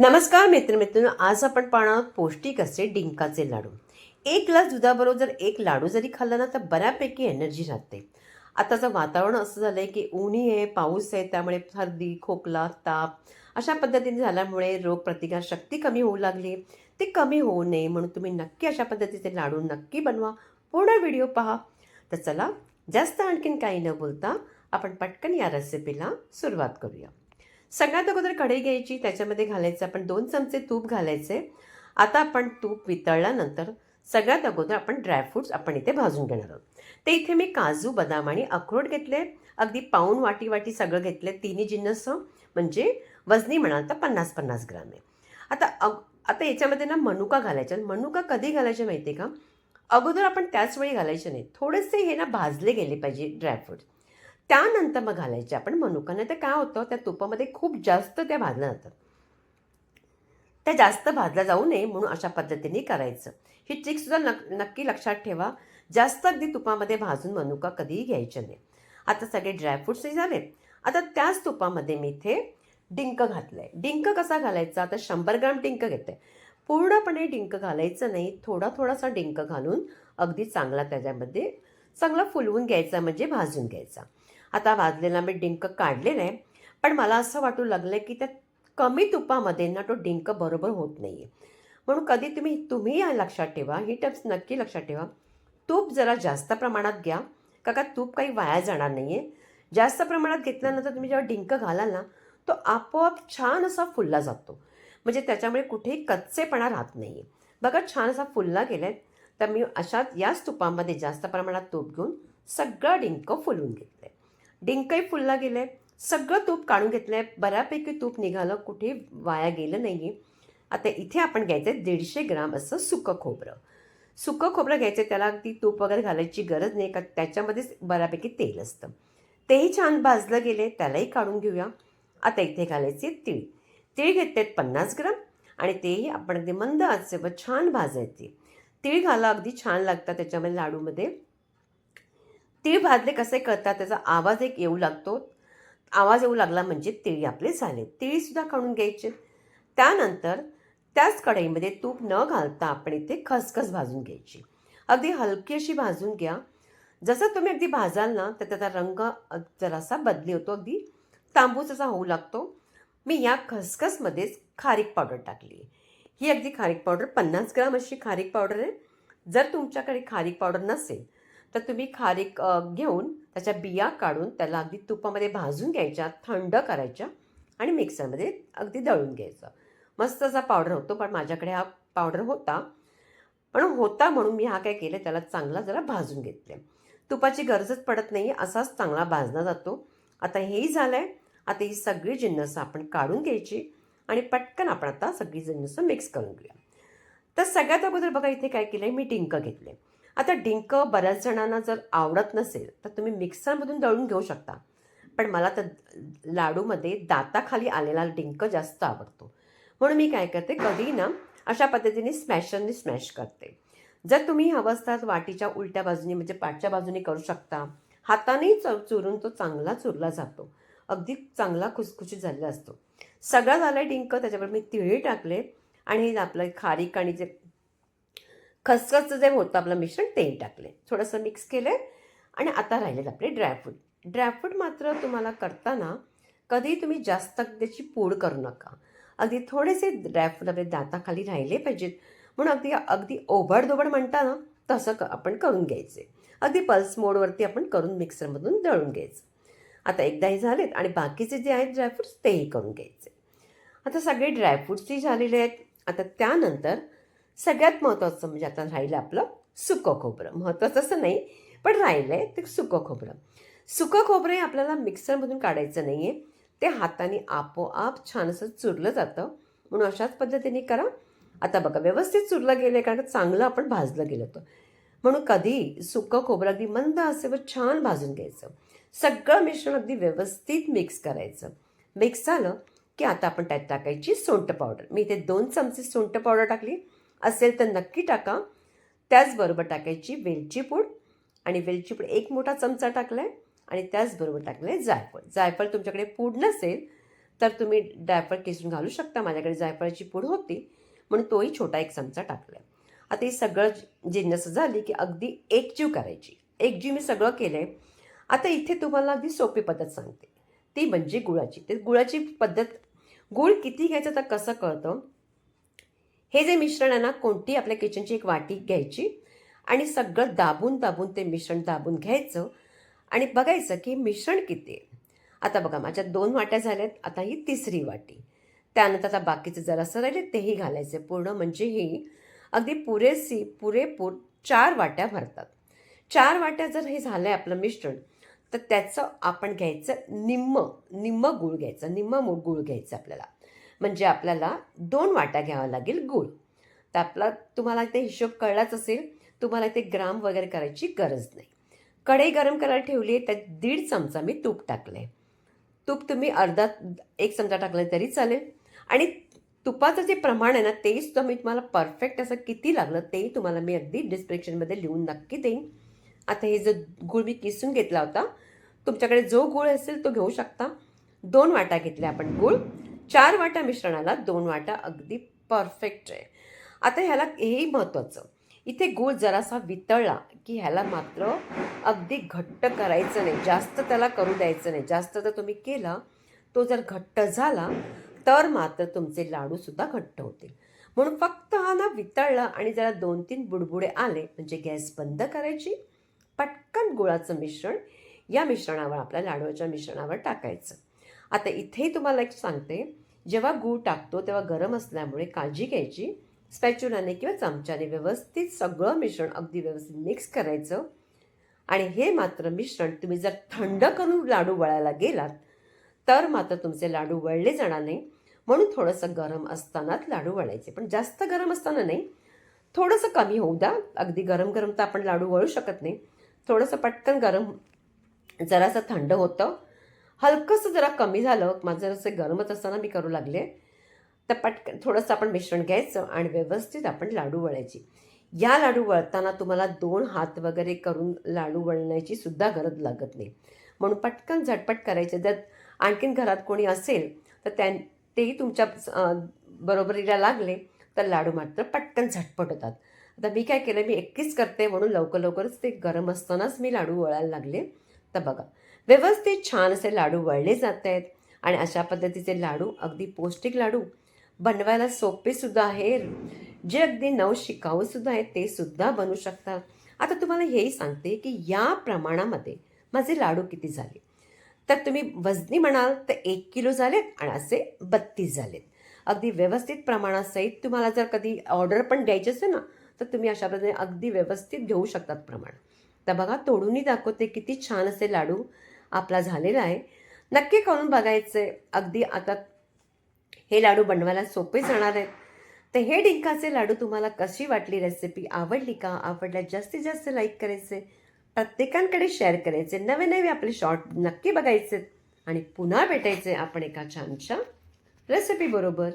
नमस्कार मित्रमित्रांनो आज आपण पाहणार आहोत पौष्टिक असे डिंकाचे लाडू. एक ग्लास दुधाबरोबर जर एक लाडू जरी खाल्ला ना तर बऱ्यापैकी एनर्जी राहते. आताचं वातावरण असं झालं आहे की ऊनी आहे पाऊस आहे त्यामुळे सर्दी खोकला ताप अशा पद्धतीने झाल्यामुळे रोगप्रतिकार शक्ती कमी होऊ लागली. ते कमी होऊ नये म्हणून तुम्ही नक्की अशा पद्धतीचे लाडू नक्की बनवा. पूर्ण व्हिडिओ पहा. तर चला जास्त आणखीन काही न बोलता आपण पटकन या रेसिपीला सुरुवात करूया. सगळ्यात अगोदर कढई घ्यायची त्याच्यामध्ये घालायचं आपण दोन चमचे तूप घालायचे. आता आपण तूप वितळल्यानंतर सगळ्यात अगोदर आपण ड्रायफ्रूट्स आपण इथे भाजून घेणार आहोत. ते इथे मी काजू बदाम आणि अक्रोड घेतले. अगदी पाऊन वाटी वाटी सगळं घेतले. तिन्ही जिन्नस म्हणजे वजनी म्हणाल तर पन्नास पन्नास ग्राम आहे. आता अग आता याच्यामध्ये ना मनुका घालायच्या मनुका कधी घालायचे माहिती आहे का? अगोदर आपण त्याच वेळी घालायचे नाही. थोडेसे हे ना भाजले गेले पाहिजे ड्रायफ्रूट त्यानंतर मग घालायच्या आपण मनुका. नाही तर काय होतं त्या तुपामध्ये खूप जास्त त्या भाजल्या जातात. त्या जास्त भाजल्या जाऊ नये म्हणून अशा पद्धतीने करायचं. ही ट्रिकसुद्धा नक नक्की लक्षात ठेवा. जास्त अगदी तुपामध्ये भाजून मनुका कधीही घ्यायच्या नाही. आता सगळे ड्रायफ्रुट्सही झाले आता त्याच तुपामध्ये मी इथे डिंक घातलं आहे डिंक कसा घालायचा? आता शंभर ग्राम डिंक घेते पूर्णपणे डिंक घालायचं नाही. थोडा थोडासा डिंक घालून अगदी चांगला त्याच्यामध्ये चांगला फुलवून घ्यायचा म्हणजे भाजून घ्यायचा. आता भाजलेला मी डिंक काढलेला आहे पण मला असं वाटू लागलं की त्या कमी तुपामध्ये ना तो डिंक बरोबर होत नाही आहे म्हणून कधी तुम्ही तुम्ही या लक्षात ठेवा ही टिप्स नक्की लक्षात ठेवा. तूप जरा जास्त प्रमाणात घ्या का का तूप काही वाया जाणार नाही आहे जास्त प्रमाणात घेतल्यानंतर तुम्ही जेव्हा डिंक घालाल ना तो आपोआप छान असा फुलला जातो. म्हणजे त्याच्यामुळे कुठेही कच्चेपणा राहत नाही आहे बघा छान असा फुलला गेला आहे तर मी अशाच याच तुपामध्ये जास्त प्रमाणात तूप घेऊन सगळं डिंक फुलवून घेतलं आहे डिंकही फुलला गेलं. आहे सगळं तूप काढून घेतलं आहे बऱ्यापैकी तूप निघालं. कुठे वाया गेलं नाही आहे आता इथे आपण घ्यायचं आहे दीडशे ग्राम असं सुकं खोबरं. सुकं खोबरं घ्यायचं त्याला अगदी तूप वगैरे घालायची गरज नाही. का त्याच्यामध्येच बऱ्यापैकी तेल असतं. तेही छान भाजलं गेले. त्यालाही काढून घेऊया. आता इथे घालायचे तीळ. तीळ आहेत पन्नास ग्राम. आणि तेही आपण अगदी मंद आचेवर छान भाजायचे तीळ घाला. अगदी छान लागतात त्याच्यामध्ये लाडूमध्ये. तीळ भाजले कसे करतात त्याचा आवाज एक येऊ लागतो. आवाज येऊ लागला म्हणजे तिळी आपले झाले. तिळीसुद्धा काढून घ्यायचे. त्यानंतर त्याच कढईमध्ये तूप न घालता आपण इथे खसखस भाजून घ्यायची. अगदी हलकी अशी भाजून घ्या. जसं तुम्ही अगदी भाजाल ना तर त्याचा रंग जरासा बदली होतो. अगदी तांबूस असा होऊ लागतो. मी या खसखसमध्येच खारीक पावडर टाकली. ही अगदी खारीक पावडर पन्नास ग्राम अशी खारीक पावडर आहे. जर तुमच्याकडे खारीक पावडर नसेल तर तुम्ही खारीक घेऊन त्याच्या बिया काढून त्याला अगदी तुपामध्ये भाजून घ्यायच्या थंड करायच्या आणि मिक्सरमध्ये अगदी दळून घ्यायचं. मस्त असा पावडर होतो पण माझ्याकडे हा पावडर होता. पण होता म्हणून मी हा काय केलं त्याला चांगला जरा भाजून घेतले. तुपाची गरजच पडत नाही असाच चांगला भाजला जातो. आता हेही झालं आहे आता ही सगळी जिन्नस आपण काढून घ्यायची आणि पटकन आपण आता सगळी जिन्नस मिक्स करून घेऊया. तर सगळ्यात अगोदर बघा इथे काय केलं आहे मी टिंक घेतले. आता डिंक बऱ्याच जणांना जर आवडत नसेल तर तुम्ही मिक्सरमधून दळून घेऊ शकता. पण मला तर लाडूमध्ये दाताखाली आलेला डिंक जास्त आवडतो. म्हणून मी काय करते कधी ना अशा पद्धतीने स्मॅशरने स्मॅश करते. जर तुम्ही हवं असतात वाटीच्या उलट्या बाजूने म्हणजे पाठच्या बाजूने करू शकता. हातानेही च चुरून तो चांगला चुरला जातो. अगदी चांगला खुसखुशीत झालेला असतो. सगळा झाला डिंक त्याच्यावर मी तिळी टाकले. आणि आपलं खारीक आणि जे खसखसचं जे होतं आपलं मिश्रण तेही टाकले थोडंसं मिक्स केलं आणि आता राहिलेलं आपले ड्रायफ्रूट ड्रायफ्रूट मात्र तुम्हाला करताना कधी तुम्ही जास्त त्याची पूड करू नका. अगदी थोडेसे ड्रायफ्रूट आपले दाताखाली राहिले पाहिजेत. म्हणून अगदी अगदी ओबडधोबड म्हणता ना तसं क आपण करून घ्यायचे. अगदी पल्स मोडवरती आपण करून मिक्सरमधून दळून घ्यायचं. आता एकदा हे झालेत आणि बाकीचे जे आहेत ड्रायफ्रूट्स तेही करून घ्यायचे. आता सगळे ड्रायफ्रूट्सही झालेले आहेत. आता त्यानंतर सगळ्यात महत्त्वाचं म्हणजे आता राहिलं आपलं सुकं खोबरं. महत्त्वाचं असं नाही पण राहिलं आहे ते सुकं खोबरं. सुकं खोबरं हे आपल्याला मिक्सरमधून काढायचं नाही आहे ते हाताने आपोआप छान असं चुरलं जातं. म्हणून अशाच पद्धतीने करा. आता बघा व्यवस्थित चुरलं गेलं आहे कारण चांगलं आपण भाजलं गेलं होतं. म्हणून कधी सुकं खोबरं अगदी मंद असे व छान भाजून घ्यायचं. सगळं मिश्रण अगदी व्यवस्थित मिक्स करायचं. मिक्स झालं की आता आपण त्यात टाकायची सोंट पावडर. मी इथे दोन चमचे सोंट पावडर टाकली. असेल तर नक्की टाका. त्याचबरोबर टाकायची वेलची पूड. आणि वेलची पूड एक मोठा चमचा टाकला आहे आणि त्याचबरोबर टाकलं आहे जायफळ. जायफळ तुमच्याकडे पूड नसेल तर तुम्ही जायफळ किसून घालू शकता. माझ्याकडे जायफळाची पूड होती म्हणून तोही छोटा एक चमचा टाकला आहे आता ही सगळं जिन्नस झाली की अगदी एकजीव करायची. एकजीव मी सगळं केलं आहे आता इथे तुम्हाला अगदी सोपी पद्धत सांगते. ती म्हणजे गुळाची. ते गुळाची पद्धत गुळ किती घ्यायचं तर कसं कळतं? हे जे मिश्रण आहे ना कोणती आपल्या किचनची एक वाटी घ्यायची आणि सगळं दाबून दाबून ते मिश्रण दाबून घ्यायचं. आणि बघायचं की मिश्रण किती आहे. आता बघा माझ्या दोन वाट्या झाल्यात आता ही तिसरी वाटी. त्यानंतर आता बाकीचे जरासं राहिले तेही घालायचे पूर्ण. म्हणजे ही अगदी पुरेसी पुरेपूर चार वाट्या भरतात. चार वाट्या जर हे झालं आहे आपलं मिश्रण तर त्याचं आपण घ्यायचं निम्म निम्म गूळ घ्यायचं निम्म मूळ गूळ घ्यायचं आपल्याला. म्हणजे आपल्याला दोन वाट्या घ्यावा लागेल गूळ. तर आपला तुम्हाला ते हिशोब कळलाच असेल तुम्हाला ते ग्राम वगैरे करायची गरज नाही. कढई गरम करायला ठेवली आहे त्यात दीड चमचा मी तूप टाकलं आहे तूप तुम्ही अर्धा एक चमचा टाकलं तरी चालेल. आणि तुपाचं जे प्रमाण आहे ना तेही सुद्धा मी तुम्हाला परफेक्ट असं किती लागलं तेही तुम्हाला मी अगदी डिस्क्रिप्शनमध्ये लिहून नक्की देईन. आता हे जो गूळ मी किसून घेतला होता तुमच्याकडे जो गूळ असेल तो घेऊ शकता. दोन वाटा घेतल्या आपण गूळ. चार वाटा मिश्रणाला दोन वाटा अगदी परफेक्ट आहे. आता ह्याला हेही महत्त्वाचं इथे गूळ जरासा वितळला की ह्याला मात्र अगदी घट्ट करायचं नाही. जास्त त्याला करू द्यायचं नाही. जास्त जर तुम्ही केला तो जर घट्ट झाला तर मात्र तुमचे लाडूसुद्धा घट्ट होतील. म्हणून फक्त हा ना वितळला आणि जरा दोन तीन बुडबुडे आले म्हणजे गॅस बंद करायची पटकन गुळाचं मिश्रण या मिश्रणावर आपल्या लाडूच्या मिश्रणावर टाकायचं. आता इथेही तुम्हाला एक सांगते जेव्हा गूळ टाकतो तेव्हा गरम असल्यामुळे काळजी घ्यायची. स्पॅच्युलाने किंवा चमच्याने व्यवस्थित सगळं मिश्रण अगदी व्यवस्थित मिक्स करायचं. आणि हे मात्र मिश्रण तुम्ही जर थंड करून लाडू वळायला गेलात तर मात्र तुमचे लाडू वळले जाणार नाही. म्हणून थोडंसं गरम असतानाच लाडू वळायचे. पण जास्त गरम असताना नाही. थोडंसं कमी होऊ द्या. अगदी गरम गरम तर आपण लाडू वळू शकत नाही. थोडंसं पटकन गरम जरासं थंड होतं. हलकंसं जरा कमी झालं. माझं जरासं गरमच असताना मी करू लागले. तर पटकन थोडंसं आपण मिश्रण घ्यायचं आणि व्यवस्थित आपण लाडू वळायची. या लाडू वळताना तुम्हाला दोन हात वगैरे करून लाडू वळण्याची सुद्धा गरज लागत नाही. म्हणून पटकन झटपट करायचे. जर आणखीन घरात कोणी असेल तर त्या तेही तुमच्या बरोबरीला लागले तर लाडू मात्र पटकन झटपट होतात. आता मी काय केलं मी एकटीच करते म्हणून लवकर लवकरच ते गरम असतानाच मी लाडू वळायला लागले. तर बघा व्यवस्थित छान असे लाडू वळले जात आहेत. आणि अशा पद्धतीचे लाडू अगदी पौष्टिक लाडू बनवायला सोपेसुद्धा आहे जे अगदी नव शिकाऊसुद्धा आहेत ते सुद्धा बनवू शकतात. आता तुम्हाला हेही सांगते की या प्रमाणामध्ये माझे लाडू किती झाले? तर तुम्ही वजनी म्हणाल तर एक किलो झालेत आणि असे बत्तीस झालेत. अगदी व्यवस्थित प्रमाणासहित तुम्हाला जर कधी ऑर्डर पण द्यायची असेल ना तर तुम्ही अशा पद्धतीने अगदी व्यवस्थित घेऊ शकतात प्रमाण. तर बघा तोडूनही दाखवते किती छान असे लाडू. आपला झालेला आहे. नक्की करून बघायचे अगदी आता हे लाडू बनवायला सोपे जाणार आहेत. तर हे डिंकाचे लाडू तुम्हाला कशी वाटली? रेसिपी आवडली का? आवडल्यास जास्तीत जास्त लाईक करायचे प्रत्येकांकडे शेअर करायचे नवे नवे आपले शॉर्ट नक्की बघायचे आणि पुन्हा भेटायचे आपण एका छानशा रेसिपी बरोबर.